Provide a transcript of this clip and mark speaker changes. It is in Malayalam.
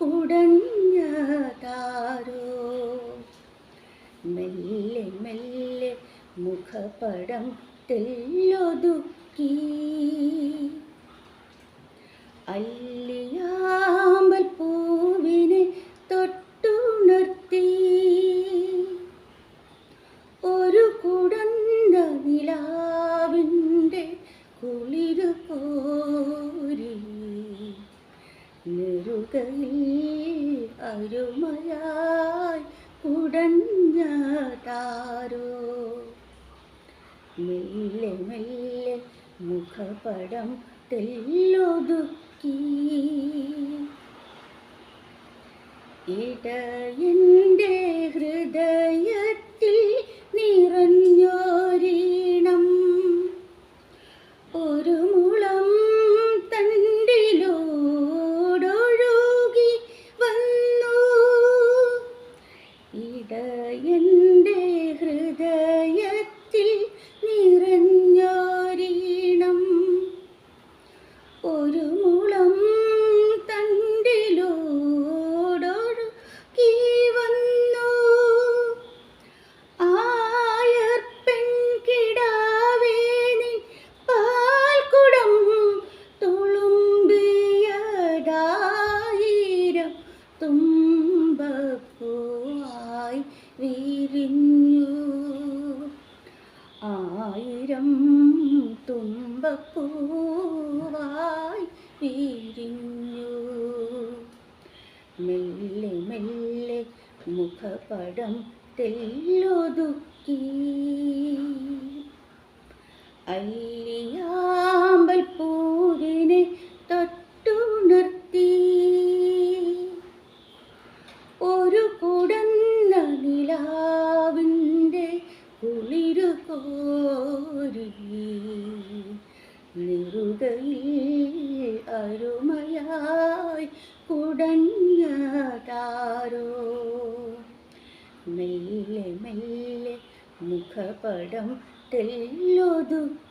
Speaker 1: ഉടഞ്ഞ താരോ മെല്ലെ മെല്ലെ മുഖപടം തെല്ലൊതുക്കി. അല്ലിയാമ്പൽ പൂവിനെ തൊട്ടുണർത്തി. ഒരു കുടന്ന നിലാവിന്റെ കുളിരു പോരി നെറുകയിൽ അരുമയായി ഉടഞ്ഞ താരോ മെല്ലെ മെല്ലെ മുഖപടം തെല്ലൊതുക്കി. ഇടയന്റെ തുമ്പപ്പൂവായി വിരിഞ്ഞു ആയിരം തുമ്പപ്പൂവായി വിരിഞ്ഞു. മെല്ലെ മെല്ലെ മുഖപടം തെല്ലൊതുക്കി. അല്ലിയാമ്പൽ പൂവിനെ തൊട്ടുണർത്തി. ഒരു കുടന്ന നിലാവിന്റെ കുളിരു കോരി നിറുകയിൽ അരുമയായി കുടഞ്ഞ താരോ മെല്ലെ മെല്ലെ മുഖപടം തെല്ലൊതുക്കി